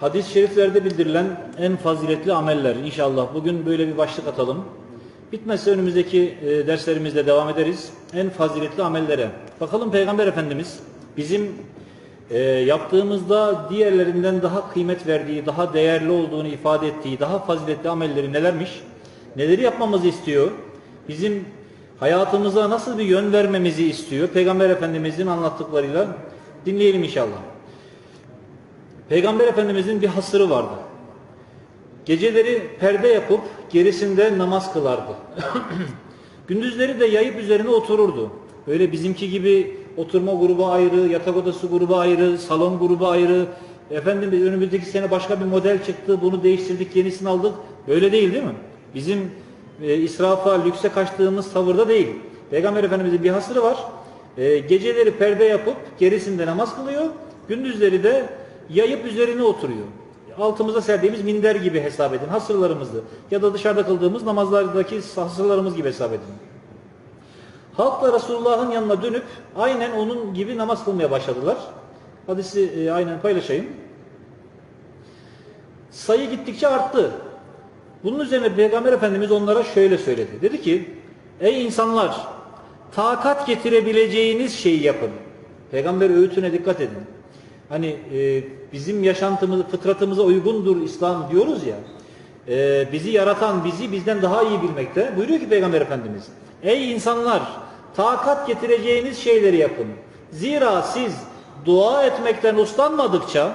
Hadis-i şeriflerde bildirilen en faziletli ameller inşallah. Bugün böyle bir başlık atalım. Bitmezse önümüzdeki e, derslerimizde devam ederiz. En faziletli amellere. Bakalım Peygamber Efendimiz bizim e, yaptığımızda diğerlerinden daha kıymet verdiği, daha değerli olduğunu ifade ettiği, daha faziletli amelleri nelermiş? Neleri yapmamızı istiyor? Bizim hayatımıza nasıl bir yön vermemizi istiyor? Peygamber Efendimizin anlattıklarıyla dinleyelim inşallah. Peygamber Efendimizin bir hasırı vardı. Geceleri perde yapıp gerisinde namaz kılardı. Gündüzleri de yayıp üzerine otururdu. Öyle bizimki gibi oturma grubu ayrı, yatak odası grubu ayrı, salon grubu ayrı. Efendim önümüzdeki sene başka bir model çıktı, bunu değiştirdik, yenisini aldık. Öyle değil değil mi? Bizim e, israfa, lükse kaçtığımız tavırda değil. Peygamber Efendimizin bir hasırı var. E, geceleri perde yapıp gerisinde namaz kılıyor. Gündüzleri de yayıp üzerine oturuyor. Altımıza serdiğimiz minder gibi hesap edin. Hasırlarımızdı. Ya da dışarıda kıldığımız namazlardaki hasırlarımız gibi hesap edin. Halk da Resulullah'ın yanına dönüp aynen onun gibi namaz kılmaya başladılar. Hadisi e, aynen paylaşayım. Sayı gittikçe arttı. Bunun üzerine Peygamber Efendimiz onlara şöyle söyledi. Dedi ki, ey insanlar takat getirebileceğiniz şeyi yapın. Peygamber öğütüne dikkat edin. Hani e, bizim yaşantımız, fıtratımıza uygundur İslam diyoruz ya. E, bizi yaratan, bizi bizden daha iyi bilmekte. Buyuruyor ki Peygamber Efendimiz. Ey insanlar, takat getireceğiniz şeyleri yapın. Zira siz dua etmekten uslanmadıkça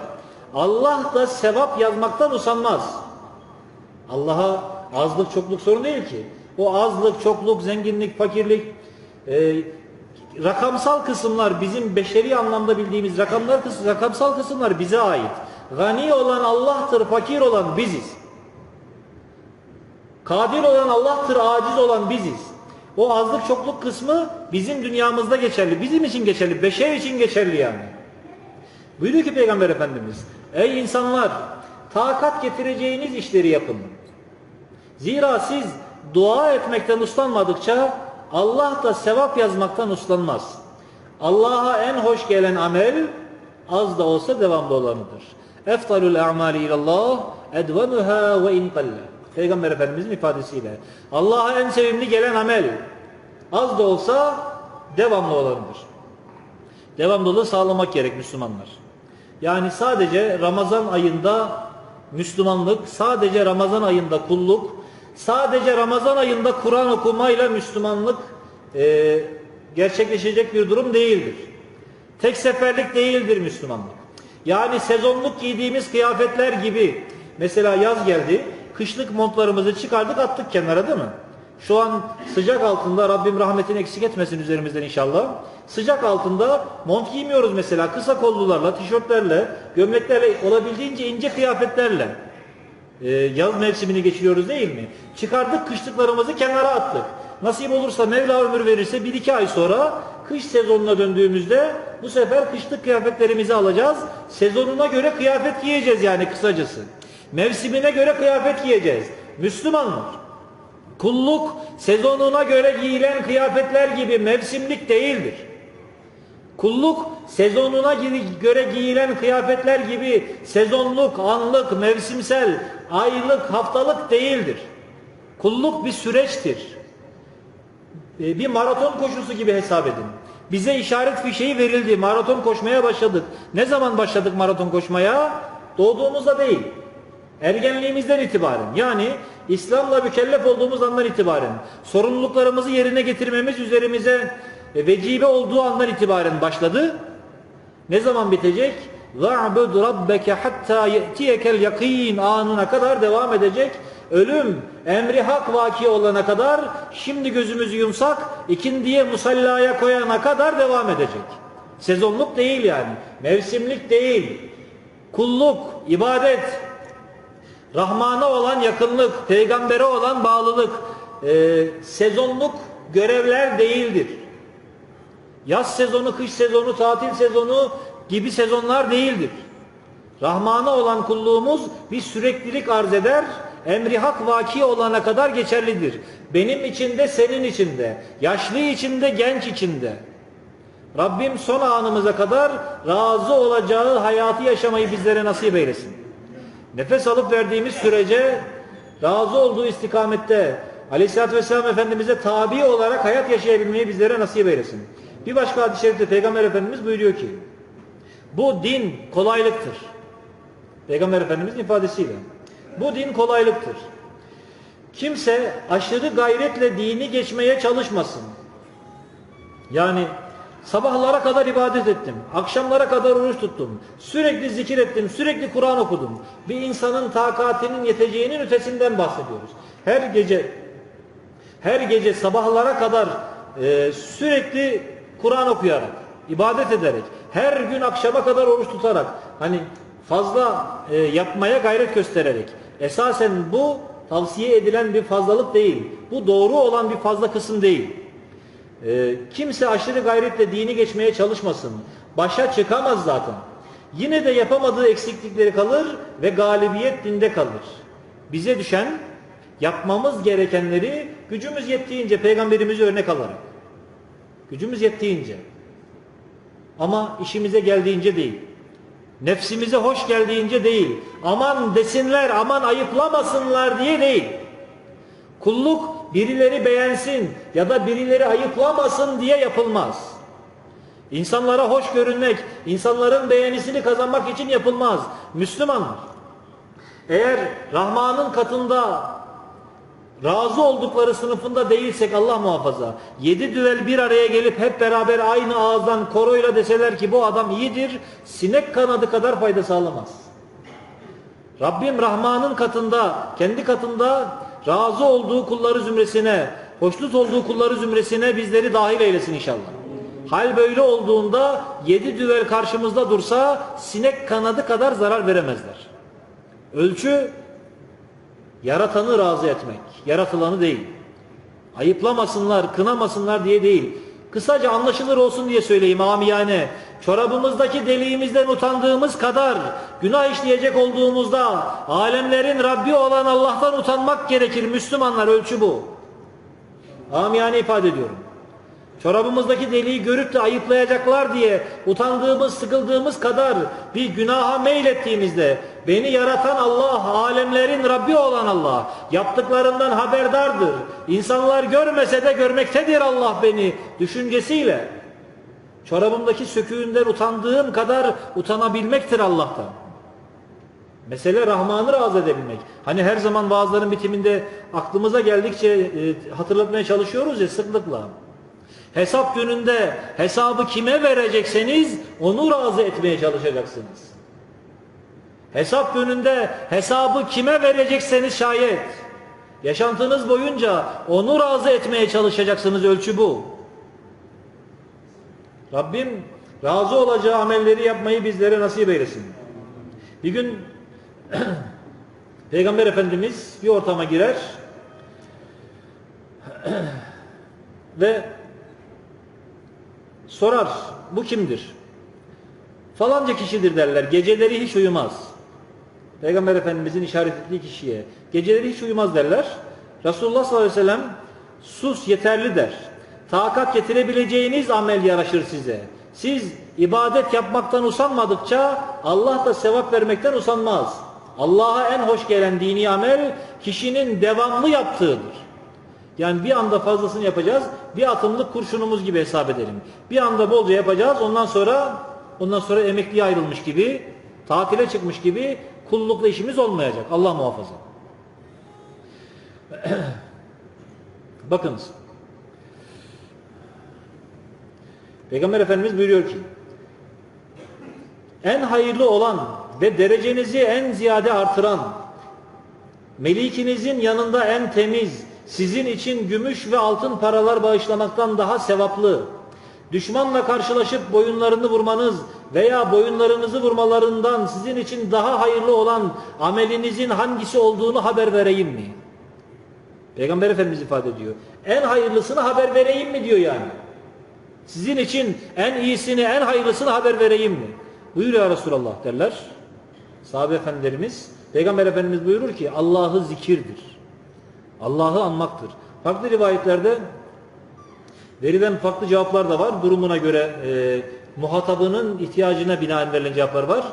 Allah da sevap yazmaktan usanmaz. Allah'a azlık çokluk sorun değil ki. O azlık, çokluk, zenginlik, fakirlik, e, rakamsal kısımlar bizim beşeri anlamda bildiğimiz rakamlar rakamsal kısımlar bize ait. Gani olan Allah'tır, fakir olan biziz. Kadir olan Allah'tır, aciz olan biziz. O azlık çokluk kısmı bizim dünyamızda geçerli. Bizim için geçerli, beşer için geçerli yani. Buyuruyor ki Peygamber Efendimiz, ey insanlar takat getireceğiniz işleri yapın. Zira siz dua etmekten uslanmadıkça Allah da sevap yazmaktan uslanmaz. Allah'a en hoş gelen amel az da olsa devamlı olanıdır. Eftalul a'mali ilallah edvanuha ve in Peygamber Efendimizin ifadesiyle. Allah'a en sevimli gelen amel az da olsa devamlı olanıdır. Devamlılığı sağlamak gerek Müslümanlar. Yani sadece Ramazan ayında Müslümanlık, sadece Ramazan ayında kulluk, sadece Ramazan ayında Kur'an okumayla Müslümanlık e, gerçekleşecek bir durum değildir. Tek seferlik değildir Müslümanlık. Yani sezonluk giydiğimiz kıyafetler gibi mesela yaz geldi, kışlık montlarımızı çıkardık attık kenara değil mi? Şu an sıcak altında Rabbim rahmetini eksik etmesin üzerimizden inşallah. Sıcak altında mont giymiyoruz mesela kısa kollularla, tişörtlerle, gömleklerle, olabildiğince ince kıyafetlerle. Ee, yaz mevsimini geçiriyoruz değil mi? Çıkardık kışlıklarımızı kenara attık. Nasip olursa Mevla ömür verirse bir iki ay sonra kış sezonuna döndüğümüzde bu sefer kışlık kıyafetlerimizi alacağız. Sezonuna göre kıyafet giyeceğiz yani kısacası. Mevsimine göre kıyafet giyeceğiz. Müslümanlar. Kulluk sezonuna göre giyilen kıyafetler gibi mevsimlik değildir. Kulluk sezonuna göre giyilen kıyafetler gibi sezonluk, anlık, mevsimsel, aylık, haftalık değildir. Kulluk bir süreçtir. Ee, bir maraton koşusu gibi hesap edin. Bize işaret fişeği verildi. Maraton koşmaya başladık. Ne zaman başladık maraton koşmaya? Doğduğumuzda değil. Ergenliğimizden itibaren. Yani İslam'la mükellef olduğumuz andan itibaren. Sorumluluklarımızı yerine getirmemiz üzerimize vecibe olduğu andan itibaren başladı. Ne zaman bitecek? وَعْبُدْ رَبَّكَ حَتَّى يَأْتِيَكَ الْيَقِينَ anına kadar devam edecek. Ölüm emri hak vaki olana kadar şimdi gözümüzü yumsak ikindiye musallaya koyana kadar devam edecek. Sezonluk değil yani. Mevsimlik değil. Kulluk, ibadet, Rahman'a olan yakınlık, peygambere olan bağlılık, e, sezonluk görevler değildir. Yaz sezonu, kış sezonu, tatil sezonu gibi sezonlar değildir. Rahman'a olan kulluğumuz bir süreklilik arz eder, emri hak vaki olana kadar geçerlidir. Benim içinde, senin içinde, yaşlı içinde, genç içinde. Rabbim son anımıza kadar razı olacağı hayatı yaşamayı bizlere nasip eylesin. Nefes alıp verdiğimiz sürece razı olduğu istikamette Aleyhisselatü Vesselam Efendimiz'e tabi olarak hayat yaşayabilmeyi bizlere nasip eylesin. Bir başka hadis-i şerifte Peygamber Efendimiz buyuruyor ki bu din kolaylıktır. Peygamber Efendimiz'in ifadesiyle. Bu din kolaylıktır. Kimse aşırı gayretle dini geçmeye çalışmasın. Yani sabahlara kadar ibadet ettim, akşamlara kadar oruç tuttum, sürekli zikir ettim, sürekli Kur'an okudum. Bir insanın takatinin yeteceğinin ötesinden bahsediyoruz. Her gece her gece sabahlara kadar e, sürekli Kur'an okuyarak, ibadet ederek, her gün akşama kadar oruç tutarak, hani fazla e, yapmaya gayret göstererek, esasen bu tavsiye edilen bir fazlalık değil. Bu doğru olan bir fazla kısım değil. E, kimse aşırı gayretle dini geçmeye çalışmasın. Başa çıkamaz zaten. Yine de yapamadığı eksiklikleri kalır ve galibiyet dinde kalır. Bize düşen yapmamız gerekenleri gücümüz yettiğince peygamberimizi örnek alarak. Gücümüz yettiğince. Ama işimize geldiğince değil. Nefsimize hoş geldiğince değil. Aman desinler, aman ayıplamasınlar diye değil. Kulluk birileri beğensin ya da birileri ayıplamasın diye yapılmaz. İnsanlara hoş görünmek, insanların beğenisini kazanmak için yapılmaz. Müslümanlar. Eğer Rahman'ın katında razı oldukları sınıfında değilsek Allah muhafaza. Yedi düvel bir araya gelip hep beraber aynı ağızdan koroyla deseler ki bu adam iyidir, sinek kanadı kadar fayda sağlamaz. Rabbim Rahman'ın katında, kendi katında razı olduğu kulları zümresine, hoşnut olduğu kulları zümresine bizleri dahil eylesin inşallah. Hal böyle olduğunda yedi düvel karşımızda dursa sinek kanadı kadar zarar veremezler. Ölçü yaratanı razı etmek, yaratılanı değil. Ayıplamasınlar, kınamasınlar diye değil. Kısaca anlaşılır olsun diye söyleyeyim amiyane. Çorabımızdaki deliğimizden utandığımız kadar günah işleyecek olduğumuzda alemlerin Rabbi olan Allah'tan utanmak gerekir. Müslümanlar ölçü bu. Amiyane ifade ediyorum. Çorabımızdaki deliği görüp de ayıplayacaklar diye utandığımız, sıkıldığımız kadar bir günaha meylettiğimizde beni yaratan Allah, alemlerin Rabbi olan Allah, yaptıklarından haberdardır. İnsanlar görmese de görmektedir Allah beni düşüncesiyle. Çorabımdaki söküğünden utandığım kadar utanabilmektir Allah'tan. Mesele Rahman'ı razı edebilmek. Hani her zaman vaazların bitiminde aklımıza geldikçe e, hatırlatmaya çalışıyoruz ya sıklıkla. Hesap gününde hesabı kime verecekseniz onu razı etmeye çalışacaksınız. Hesap gününde hesabı kime verecekseniz şayet yaşantınız boyunca onu razı etmeye çalışacaksınız ölçü bu. Rabbim razı olacağı amelleri yapmayı bizlere nasip eylesin. Bir gün Peygamber Efendimiz bir ortama girer ve sorar bu kimdir? Falanca kişidir derler. Geceleri hiç uyumaz. Peygamber Efendimizin işaret ettiği kişiye. Geceleri hiç uyumaz derler. Resulullah sallallahu aleyhi ve sellem sus yeterli der. Takat getirebileceğiniz amel yaraşır size. Siz ibadet yapmaktan usanmadıkça Allah da sevap vermekten usanmaz. Allah'a en hoş gelen dini amel kişinin devamlı yaptığıdır. Yani bir anda fazlasını yapacağız. Bir atımlık kurşunumuz gibi hesap edelim. Bir anda bolca yapacağız. Ondan sonra ondan sonra emekliye ayrılmış gibi, tatile çıkmış gibi kullukla işimiz olmayacak. Allah muhafaza. Bakınız. Peygamber Efendimiz buyuruyor ki en hayırlı olan ve derecenizi en ziyade artıran melikinizin yanında en temiz sizin için gümüş ve altın paralar bağışlamaktan daha sevaplı düşmanla karşılaşıp boyunlarını vurmanız veya boyunlarınızı vurmalarından sizin için daha hayırlı olan amelinizin hangisi olduğunu haber vereyim mi? Peygamber Efendimiz ifade ediyor. En hayırlısını haber vereyim mi diyor yani. Sizin için en iyisini, en hayırlısını haber vereyim mi? Buyur ya Resulallah derler. Sahabe efendilerimiz, Peygamber Efendimiz buyurur ki Allah'ı zikirdir. Allah'ı anmaktır. Farklı rivayetlerde verilen farklı cevaplar da var. Durumuna göre e, muhatabının ihtiyacına binaen verilen cevaplar var.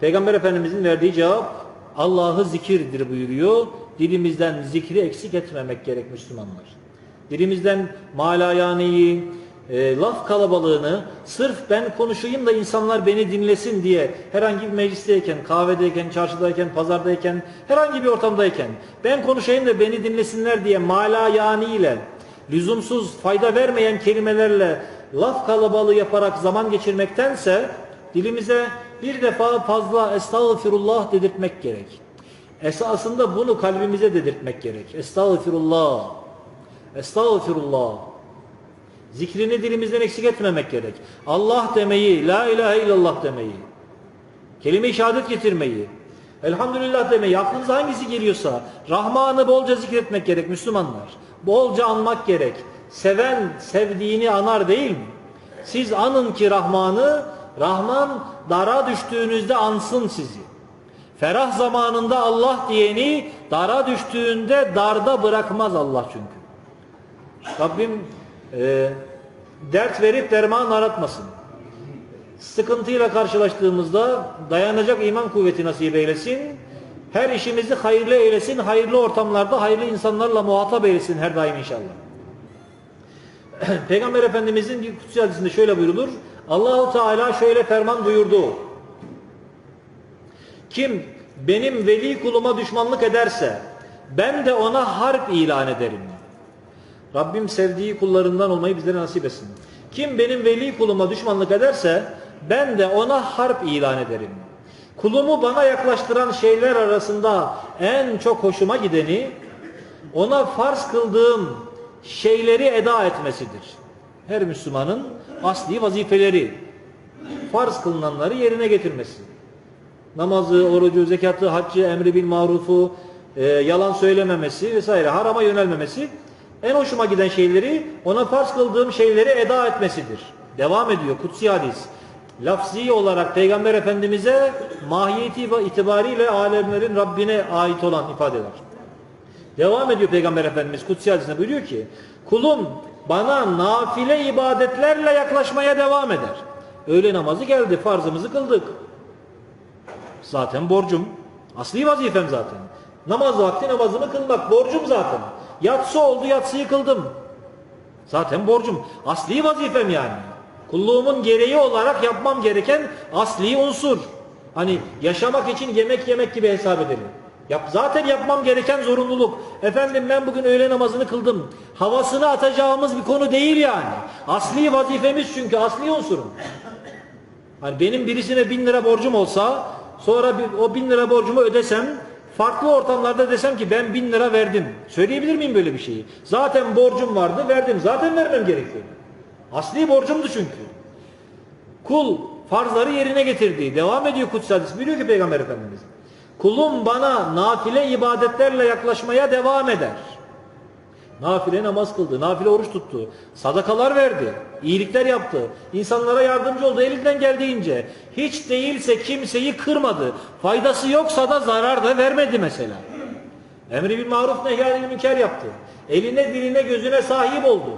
Peygamber Efendimizin verdiği cevap Allah'ı zikirdir buyuruyor. Dilimizden zikri eksik etmemek gerek Müslümanlar. Dilimizden malayaneyi, e, laf kalabalığını sırf ben konuşayım da insanlar beni dinlesin diye herhangi bir meclisteyken, kahvedeyken, çarşıdayken, pazardayken, herhangi bir ortamdayken ben konuşayım da beni dinlesinler diye malayani ile lüzumsuz fayda vermeyen kelimelerle laf kalabalığı yaparak zaman geçirmektense dilimize bir defa fazla estağfirullah dedirtmek gerek. Esasında bunu kalbimize dedirtmek gerek. Estağfirullah. Estağfirullah. Zikrini dilimizden eksik etmemek gerek. Allah demeyi, la ilahe illallah demeyi, kelime-i şehadet getirmeyi, elhamdülillah demeyi, aklınıza hangisi geliyorsa, Rahman'ı bolca zikretmek gerek Müslümanlar. Bolca anmak gerek. Seven sevdiğini anar değil mi? Siz anın ki Rahman'ı, Rahman dara düştüğünüzde ansın sizi. Ferah zamanında Allah diyeni dara düştüğünde darda bırakmaz Allah çünkü. Rabbim e, dert verip derman aratmasın. Sıkıntıyla karşılaştığımızda dayanacak iman kuvveti nasip eylesin. Her işimizi hayırlı eylesin. Hayırlı ortamlarda hayırlı insanlarla muhatap eylesin her daim inşallah. Peygamber Efendimizin kutsi hadisinde şöyle buyurulur. Allahu Teala şöyle ferman buyurdu. Kim benim veli kuluma düşmanlık ederse ben de ona harp ilan ederim. Rabbim sevdiği kullarından olmayı bizlere nasip etsin. Kim benim veli kuluma düşmanlık ederse ben de ona harp ilan ederim. Kulumu bana yaklaştıran şeyler arasında en çok hoşuma gideni ona farz kıldığım şeyleri eda etmesidir. Her Müslümanın asli vazifeleri farz kılınanları yerine getirmesi. Namazı, orucu, zekatı, haccı, emri bil marufu, e, yalan söylememesi vesaire, harama yönelmemesi en hoşuma giden şeyleri ona farz kıldığım şeyleri eda etmesidir. Devam ediyor kutsi hadis. Lafzi olarak Peygamber Efendimiz'e mahiyeti ve itibariyle alemlerin Rabbine ait olan ifadeler. Devam ediyor Peygamber Efendimiz kutsi hadisinde buyuruyor ki kulum bana nafile ibadetlerle yaklaşmaya devam eder. Öğle namazı geldi farzımızı kıldık. Zaten borcum. Asli vazifem zaten. Namaz vakti namazımı kılmak borcum zaten. Yatsı oldu yatsıyı kıldım. Zaten borcum. Asli vazifem yani. Kulluğumun gereği olarak yapmam gereken asli unsur. Hani yaşamak için yemek yemek gibi hesap edelim. Yap, zaten yapmam gereken zorunluluk. Efendim ben bugün öğle namazını kıldım. Havasını atacağımız bir konu değil yani. Asli vazifemiz çünkü asli unsurum. Hani benim birisine bin lira borcum olsa sonra bir, o bin lira borcumu ödesem farklı ortamlarda desem ki ben bin lira verdim. Söyleyebilir miyim böyle bir şeyi? Zaten borcum vardı verdim. Zaten vermem gerekiyordu. Asli borcumdu çünkü. Kul farzları yerine getirdi. Devam ediyor kutsi hadis. Biliyor ki Peygamber Efendimiz. Kulum bana nafile ibadetlerle yaklaşmaya devam eder. Nafile namaz kıldı, nafile oruç tuttu, sadakalar verdi, iyilikler yaptı, insanlara yardımcı oldu elinden geldiğince. Hiç değilse kimseyi kırmadı, faydası yoksa da zarar da vermedi mesela. Emri bil maruf nehyanil münker yaptı. Eline, diline, gözüne sahip oldu.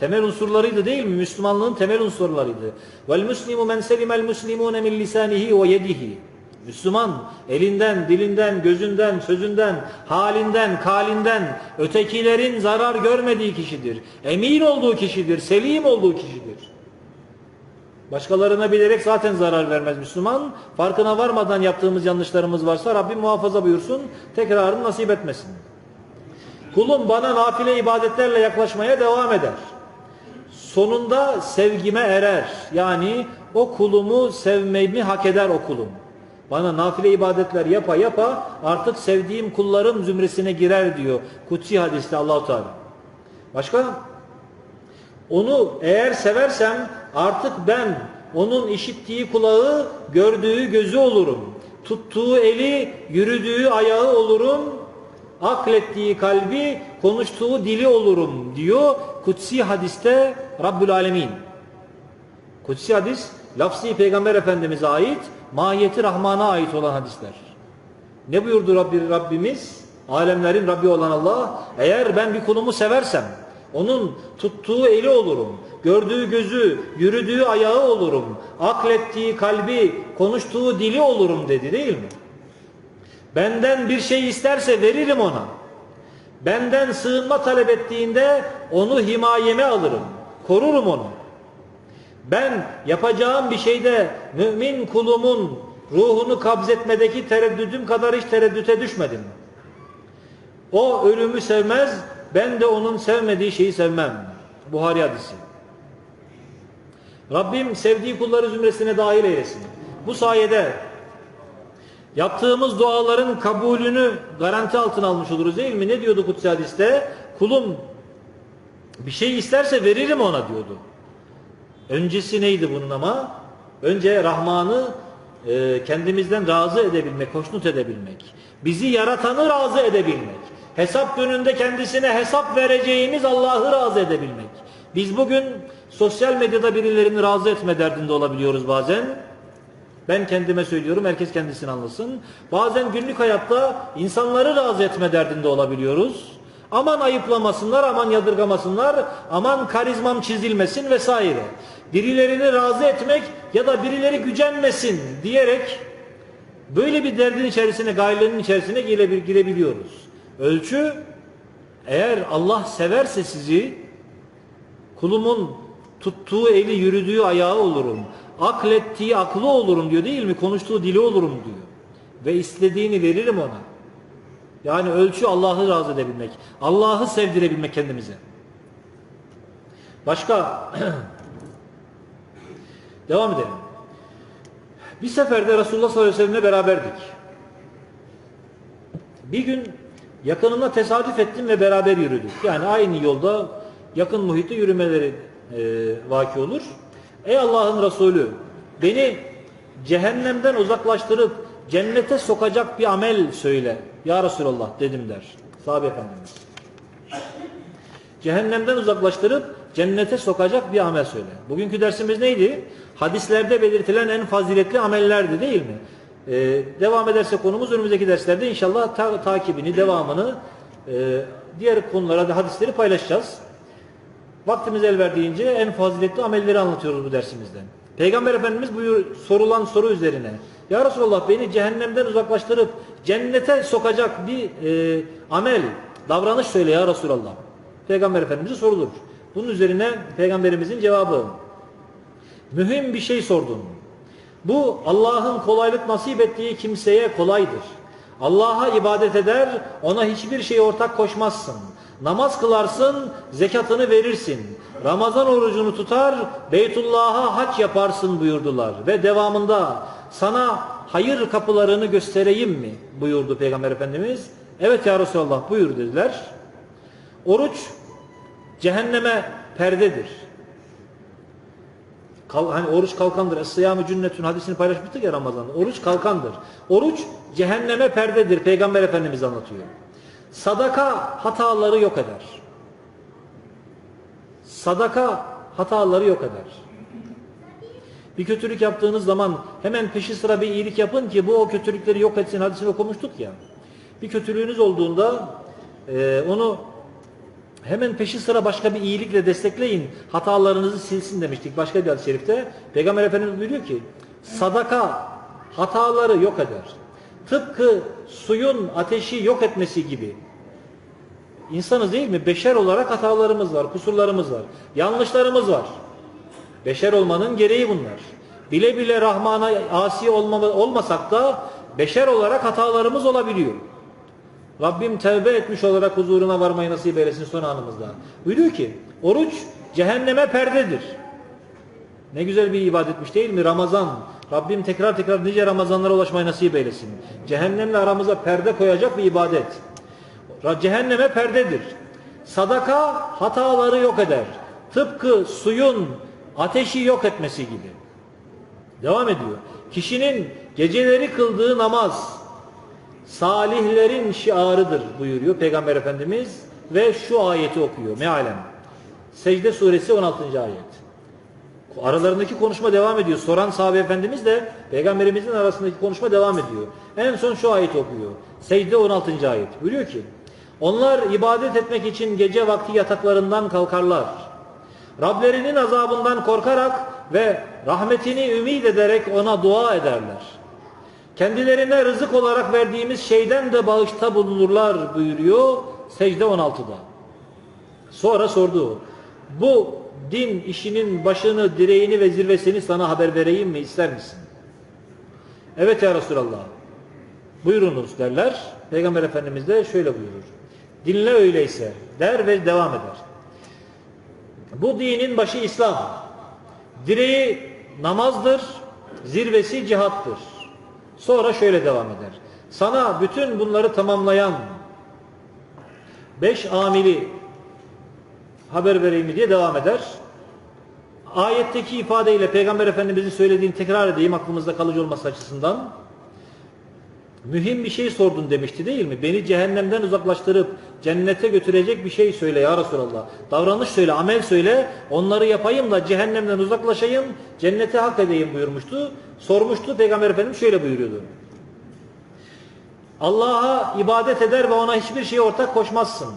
Temel unsurlarıydı değil mi? Müslümanlığın temel unsurlarıydı. Vel muslimu men selimel muslimune min lisanihi yedihi. Müslüman elinden, dilinden, gözünden, sözünden, halinden, kalinden ötekilerin zarar görmediği kişidir. Emin olduğu kişidir, selim olduğu kişidir. Başkalarına bilerek zaten zarar vermez Müslüman. Farkına varmadan yaptığımız yanlışlarımız varsa Rabbim muhafaza buyursun, tekrarını nasip etmesin. Kulum bana nafile ibadetlerle yaklaşmaya devam eder. Sonunda sevgime erer. Yani o kulumu sevmemi hak eder o kulum. Bana nafile ibadetler yapa yapa artık sevdiğim kullarım zümresine girer diyor. Kutsi hadiste Allahu Teala. Başka? Onu eğer seversem artık ben onun işittiği kulağı, gördüğü gözü olurum. Tuttuğu eli, yürüdüğü ayağı olurum. Aklettiği kalbi, konuştuğu dili olurum diyor Kutsi hadiste Rabbül Alemin. Kutsi hadis lafzi Peygamber Efendimiz'e ait mahiyeti Rahman'a ait olan hadisler. Ne buyurdu Rabbi, Rabbimiz? Alemlerin Rabbi olan Allah, eğer ben bir kulumu seversem, onun tuttuğu eli olurum, gördüğü gözü, yürüdüğü ayağı olurum, aklettiği kalbi, konuştuğu dili olurum dedi değil mi? Benden bir şey isterse veririm ona. Benden sığınma talep ettiğinde onu himayeme alırım. Korurum onu. Ben yapacağım bir şeyde mümin kulumun ruhunu kabzetmedeki tereddüdüm kadar hiç tereddüte düşmedim. O ölümü sevmez, ben de onun sevmediği şeyi sevmem. Buhari hadisi. Rabbim sevdiği kulları zümresine dahil eylesin. Bu sayede yaptığımız duaların kabulünü garanti altına almış oluruz değil mi? Ne diyordu Kutsi hadiste? Kulum bir şey isterse veririm ona diyordu. Öncesi neydi bunun ama? Önce Rahman'ı e, kendimizden razı edebilmek, hoşnut edebilmek. Bizi yaratanı razı edebilmek. Hesap gününde kendisine hesap vereceğimiz Allah'ı razı edebilmek. Biz bugün sosyal medyada birilerini razı etme derdinde olabiliyoruz bazen. Ben kendime söylüyorum, herkes kendisini anlasın. Bazen günlük hayatta insanları razı etme derdinde olabiliyoruz. Aman ayıplamasınlar, aman yadırgamasınlar, aman karizmam çizilmesin vesaire. Birilerini razı etmek ya da birileri gücenmesin diyerek böyle bir derdin içerisine, gayelenin içerisine girebil- girebiliyoruz. Ölçü eğer Allah severse sizi kulumun tuttuğu eli yürüdüğü ayağı olurum. Aklettiği aklı olurum diyor değil mi? Konuştuğu dili olurum diyor. Ve istediğini veririm ona. Yani ölçü Allah'ı razı edebilmek. Allah'ı sevdirebilmek kendimize. Başka devam edelim. Bir seferde Resulullah sallallahu aleyhi ve sellem'le beraberdik. Bir gün yakınına tesadüf ettim ve beraber yürüdük. Yani aynı yolda yakın muhitte yürümeleri e, vaki olur. Ey Allah'ın Resulü beni cehennemden uzaklaştırıp cennete sokacak bir amel söyle. Ya Resulallah dedim der. Sahabe Efendimiz. Cehennemden uzaklaştırıp cennete sokacak bir amel söyle. Bugünkü dersimiz neydi? Hadislerde belirtilen en faziletli amellerdi değil mi? Ee, devam ederse konumuz önümüzdeki derslerde inşallah ta- takibini, devamını e, diğer konulara da hadisleri paylaşacağız. Vaktimiz el verdiğince en faziletli amelleri anlatıyoruz bu dersimizde. Peygamber Efendimiz buyur, sorulan soru üzerine Ya Resulallah beni cehennemden uzaklaştırıp cennete sokacak bir e, amel, davranış söyle ya Resulallah. Peygamber Efendimiz'e sorulur. Bunun üzerine Peygamberimizin cevabı mühim bir şey sordun. Bu Allah'ın kolaylık nasip ettiği kimseye kolaydır. Allah'a ibadet eder, ona hiçbir şey ortak koşmazsın. Namaz kılarsın, zekatını verirsin. Ramazan orucunu tutar, Beytullah'a hac yaparsın buyurdular. Ve devamında sana hayır kapılarını göstereyim mi buyurdu Peygamber Efendimiz. Evet ya Resulallah buyur dediler. Oruç cehenneme perdedir. Kal, hani oruç kalkandır. Es-sıyâmü cünnetün hadisini paylaşmıştık ya Ramazan'da. Oruç kalkandır. Oruç cehenneme perdedir. Peygamber Efendimiz anlatıyor. Sadaka hataları yok eder. Sadaka hataları yok eder. Bir kötülük yaptığınız zaman hemen peşi sıra bir iyilik yapın ki bu o kötülükleri yok etsin hadisini okumuştuk ya. Bir kötülüğünüz olduğunda e, onu hemen peşi sıra başka bir iyilikle destekleyin. Hatalarınızı silsin demiştik başka bir hadis-i şerifte. Peygamber Efendimiz buyuruyor ki sadaka hataları yok eder. Tıpkı suyun ateşi yok etmesi gibi. İnsanız değil mi? Beşer olarak hatalarımız var, kusurlarımız var, yanlışlarımız var. Beşer olmanın gereği bunlar. Bile bile Rahman'a asi olma, olmasak da beşer olarak hatalarımız olabiliyor. Rabbim tevbe etmiş olarak huzuruna varmayı nasip eylesin son anımızda. Buyuruyor ki oruç cehenneme perdedir. Ne güzel bir ibadetmiş değil mi? Ramazan. Rabbim tekrar tekrar nice Ramazanlara ulaşmayı nasip eylesin. Cehennemle aramıza perde koyacak bir ibadet. Cehenneme perdedir. Sadaka hataları yok eder. Tıpkı suyun ateşi yok etmesi gibi. Devam ediyor. Kişinin geceleri kıldığı namaz salihlerin şiarıdır buyuruyor Peygamber Efendimiz ve şu ayeti okuyor mealen. Secde suresi 16. ayet. Aralarındaki konuşma devam ediyor. Soran sahabe efendimiz de peygamberimizin arasındaki konuşma devam ediyor. En son şu ayet okuyor. Secde 16. ayet. Buyuruyor ki onlar ibadet etmek için gece vakti yataklarından kalkarlar. Rablerinin azabından korkarak ve rahmetini ümit ederek ona dua ederler. Kendilerine rızık olarak verdiğimiz şeyden de bağışta bulunurlar buyuruyor secde 16'da. Sonra sordu. Bu din işinin başını, direğini ve zirvesini sana haber vereyim mi ister misin? Evet ya Resulallah. Buyurunuz derler. Peygamber Efendimiz de şöyle buyurur. Dinle öyleyse der ve devam eder. Bu dinin başı İslam. Direği namazdır, zirvesi cihattır. Sonra şöyle devam eder. Sana bütün bunları tamamlayan beş amili haber vereyim diye devam eder. Ayetteki ifadeyle Peygamber Efendimizin söylediğini tekrar edeyim aklımızda kalıcı olması açısından. Mühim bir şey sordun demişti değil mi? Beni cehennemden uzaklaştırıp cennete götürecek bir şey söyle ya Resulallah. Davranış söyle, amel söyle. Onları yapayım da cehennemden uzaklaşayım, cennete hak edeyim buyurmuştu. Sormuştu Peygamber Efendimiz şöyle buyuruyordu. Allah'a ibadet eder ve ona hiçbir şeye ortak koşmazsın.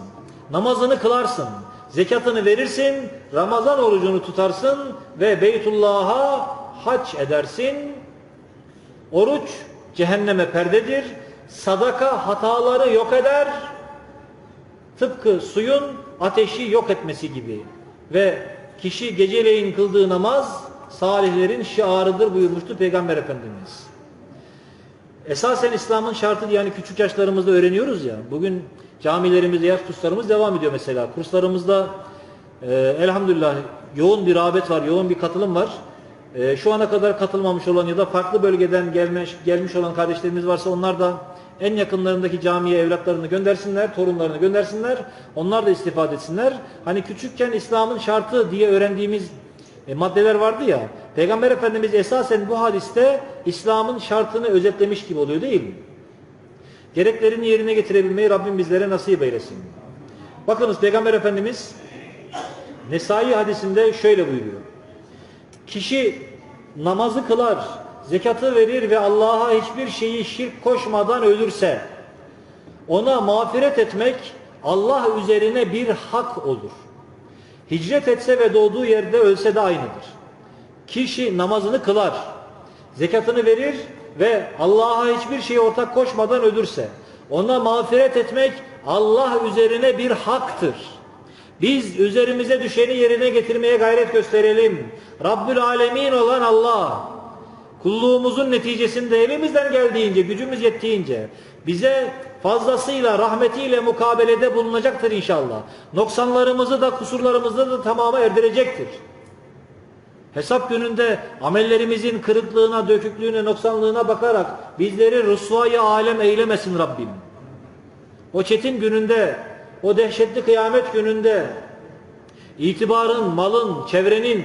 Namazını kılarsın. Zekatını verirsin, Ramazan orucunu tutarsın ve Beytullah'a hac edersin. Oruç cehenneme perdedir. Sadaka hataları yok eder. Tıpkı suyun ateşi yok etmesi gibi. Ve kişi geceleyin kıldığı namaz salihlerin şiarıdır buyurmuştu Peygamber Efendimiz. Esasen İslam'ın şartı yani küçük yaşlarımızda öğreniyoruz ya. Bugün camilerimizde yaş kurslarımız devam ediyor mesela. Kurslarımızda e, elhamdülillah yoğun bir rağbet var, yoğun bir katılım var. E, şu ana kadar katılmamış olan ya da farklı bölgeden gelmiş, gelmiş olan kardeşlerimiz varsa onlar da en yakınlarındaki camiye evlatlarını göndersinler, torunlarını göndersinler. Onlar da istifade etsinler. Hani küçükken İslam'ın şartı diye öğrendiğimiz e, maddeler vardı ya. Peygamber Efendimiz esasen bu hadiste İslam'ın şartını özetlemiş gibi oluyor değil mi? Gereklerini yerine getirebilmeyi Rabbim bizlere nasip eylesin. Bakınız Peygamber Efendimiz Nesai hadisinde şöyle buyuruyor. Kişi namazı kılar, zekatı verir ve Allah'a hiçbir şeyi şirk koşmadan ölürse ona mağfiret etmek Allah üzerine bir hak olur. Hicret etse ve doğduğu yerde ölse de aynıdır. Kişi namazını kılar, zekatını verir ve Allah'a hiçbir şeye ortak koşmadan ölürse ona mağfiret etmek Allah üzerine bir haktır. Biz üzerimize düşeni yerine getirmeye gayret gösterelim. Rabbül Alemin olan Allah kulluğumuzun neticesinde elimizden geldiğince, gücümüz yettiğince bize fazlasıyla, rahmetiyle mukabelede bulunacaktır inşallah. Noksanlarımızı da, kusurlarımızı da tamama erdirecektir. Hesap gününde amellerimizin kırıklığına, döküklüğüne, noksanlığına bakarak bizleri rüsvayı alem eylemesin Rabbim. O çetin gününde, o dehşetli kıyamet gününde itibarın, malın, çevrenin,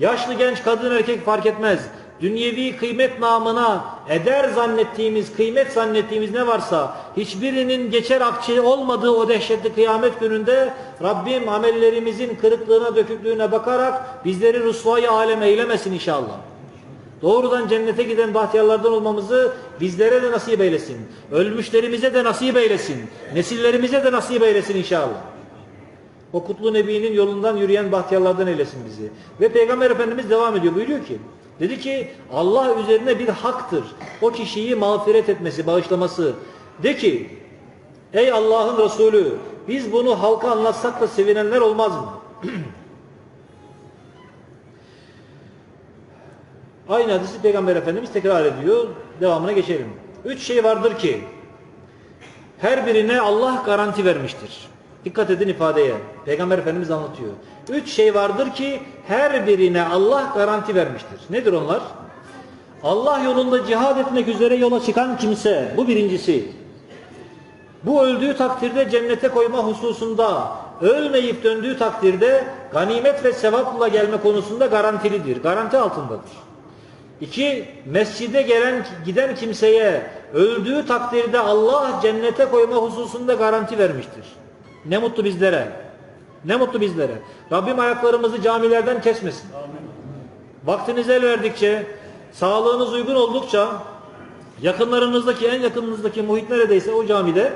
yaşlı genç kadın erkek fark etmez. Dünyevi kıymet namına eder zannettiğimiz, kıymet zannettiğimiz ne varsa hiçbirinin geçer akçe olmadığı o dehşetli kıyamet gününde Rabbim amellerimizin kırıklığına, döküklüğüne bakarak bizleri rüsvayı alem eylemesin inşallah. Doğrudan cennete giden bahtiyarlardan olmamızı bizlere de nasip eylesin. Ölmüşlerimize de nasip eylesin. Nesillerimize de nasip eylesin inşallah. O kutlu nebinin yolundan yürüyen bahtiyarlardan eylesin bizi. Ve Peygamber Efendimiz devam ediyor. Buyuruyor ki, dedi ki Allah üzerine bir haktır. O kişiyi mağfiret etmesi, bağışlaması. De ki, ey Allah'ın Resulü biz bunu halka anlatsak da sevinenler olmaz mı? Aynı hadisi Peygamber Efendimiz tekrar ediyor. Devamına geçelim. Üç şey vardır ki her birine Allah garanti vermiştir. Dikkat edin ifadeye. Peygamber Efendimiz anlatıyor. Üç şey vardır ki her birine Allah garanti vermiştir. Nedir onlar? Allah yolunda cihad etmek üzere yola çıkan kimse. Bu birincisi. Bu öldüğü takdirde cennete koyma hususunda ölmeyip döndüğü takdirde ganimet ve sevapla gelme konusunda garantilidir. Garanti altındadır. İki, mescide gelen giden kimseye öldüğü takdirde Allah cennete koyma hususunda garanti vermiştir. Ne mutlu bizlere. Ne mutlu bizlere. Rabbim ayaklarımızı camilerden kesmesin. Vaktinizi el verdikçe, sağlığınız uygun oldukça yakınlarınızdaki, en yakınınızdaki muhit neredeyse o camide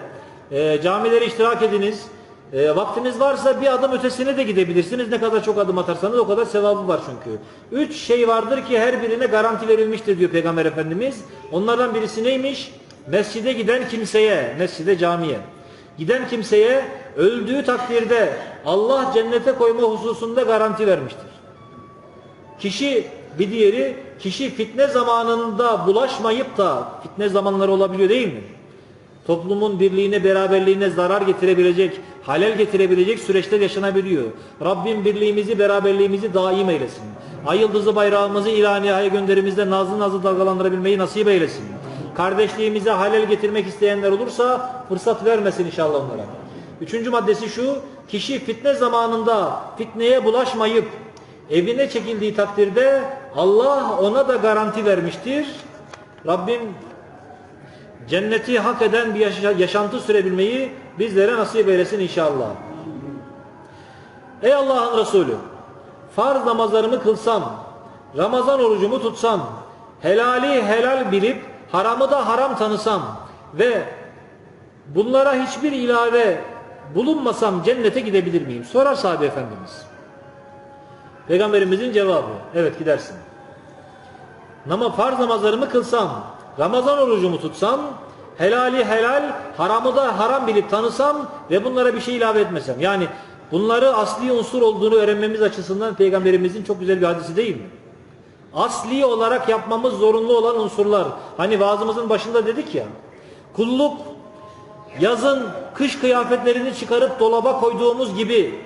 e, camilere iştirak ediniz. E, vaktiniz varsa bir adım ötesine de gidebilirsiniz. Ne kadar çok adım atarsanız o kadar sevabı var çünkü. Üç şey vardır ki her birine garanti verilmiştir diyor Peygamber Efendimiz. Onlardan birisi neymiş? Mescide giden kimseye, mescide camiye. Giden kimseye öldüğü takdirde Allah cennete koyma hususunda garanti vermiştir. Kişi bir diğeri kişi fitne zamanında bulaşmayıp da fitne zamanları olabiliyor değil mi? Toplumun birliğine, beraberliğine zarar getirebilecek, halel getirebilecek süreçler yaşanabiliyor. Rabbim birliğimizi, beraberliğimizi daim eylesin. Ay yıldızı bayrağımızı ilaniyaya gönderimizde nazlı nazlı dalgalandırabilmeyi nasip eylesin. Kardeşliğimize halel getirmek isteyenler olursa fırsat vermesin inşallah onlara. Üçüncü maddesi şu, kişi fitne zamanında fitneye bulaşmayıp evine çekildiği takdirde Allah ona da garanti vermiştir. Rabbim cenneti hak eden bir yaşa- yaşantı sürebilmeyi bizlere nasip eylesin inşallah. Ey Allah'ın Resulü, farz namazlarımı kılsam, Ramazan orucumu tutsam, helali helal bilip haramı da haram tanısam ve bunlara hiçbir ilave bulunmasam cennete gidebilir miyim? Sorar sahabe efendimiz. Peygamberimizin cevabı, evet gidersin. Ama farz namazlarımı kılsam, Ramazan orucumu tutsam, helali helal, haramı da haram bilip tanısam ve bunlara bir şey ilave etmesem. Yani bunları asli unsur olduğunu öğrenmemiz açısından Peygamberimizin çok güzel bir hadisi değil mi? Asli olarak yapmamız zorunlu olan unsurlar. Hani vaazımızın başında dedik ya, kulluk yazın kış kıyafetlerini çıkarıp dolaba koyduğumuz gibi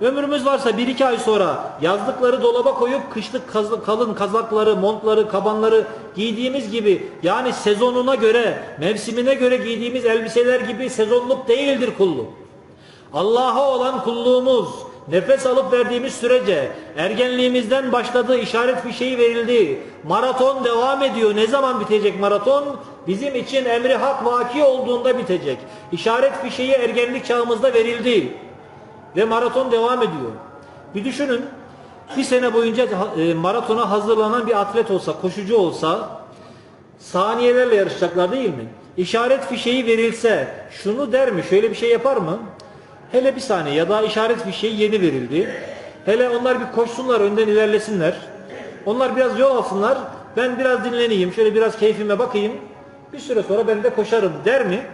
ömrümüz varsa bir iki ay sonra yazlıkları dolaba koyup kışlık kaz- kalın kazakları, montları, kabanları giydiğimiz gibi yani sezonuna göre, mevsimine göre giydiğimiz elbiseler gibi sezonluk değildir kulluk. Allah'a olan kulluğumuz nefes alıp verdiğimiz sürece ergenliğimizden başladı, işaret fişeği verildi. Maraton devam ediyor. Ne zaman bitecek maraton? Bizim için emri hak vaki olduğunda bitecek. İşaret fişeği ergenlik çağımızda verildi. Ve maraton devam ediyor. Bir düşünün. Bir sene boyunca e, maratona hazırlanan bir atlet olsa, koşucu olsa saniyelerle yarışacaklar değil mi? İşaret fişeği verilse şunu der mi? Şöyle bir şey yapar mı? Hele bir saniye ya da işaret fişeği yeni verildi. Hele onlar bir koşsunlar, önden ilerlesinler. Onlar biraz yol alsınlar. Ben biraz dinleneyim, şöyle biraz keyfime bakayım. Bir süre sonra ben de koşarım der mi?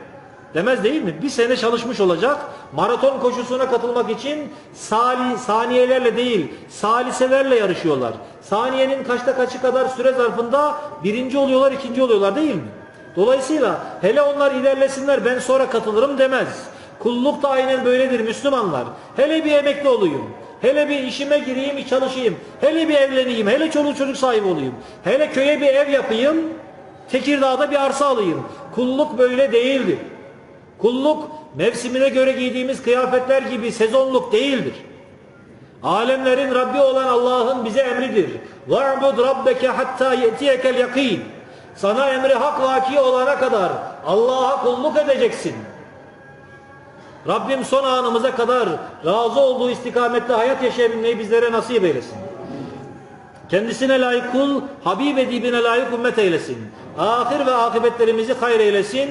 Demez değil mi? Bir sene çalışmış olacak. Maraton koşusuna katılmak için sali, saniyelerle değil, saliselerle yarışıyorlar. Saniyenin kaçta kaçı kadar süre zarfında birinci oluyorlar, ikinci oluyorlar değil mi? Dolayısıyla hele onlar ilerlesinler ben sonra katılırım demez. Kulluk da aynen böyledir Müslümanlar. Hele bir emekli olayım. Hele bir işime gireyim, çalışayım. Hele bir evleneyim. Hele çoluk çocuk sahibi olayım. Hele köye bir ev yapayım. Tekirdağ'da bir arsa alayım. Kulluk böyle değildir. Kulluk mevsimine göre giydiğimiz kıyafetler gibi sezonluk değildir. Alemlerin Rabbi olan Allah'ın bize emridir. وَعْبُدْ رَبَّكَ حَتَّى يَتِيَكَ الْيَقِينَ Sana emri hak vaki olana kadar Allah'a kulluk edeceksin. Rabbim son anımıza kadar razı olduğu istikamette hayat yaşayabilmeyi bizlere nasip eylesin. Kendisine layık kul, Habib edibine layık ümmet eylesin. Ahir ve akıbetlerimizi hayır eylesin.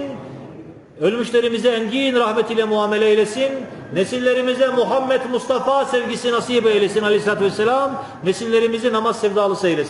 Ölmüşlerimize engin rahmetiyle muamele eylesin. Nesillerimize Muhammed Mustafa sevgisi nasip eylesin aleyhissalatü vesselam. Nesillerimizi namaz sevdalısı eylesin.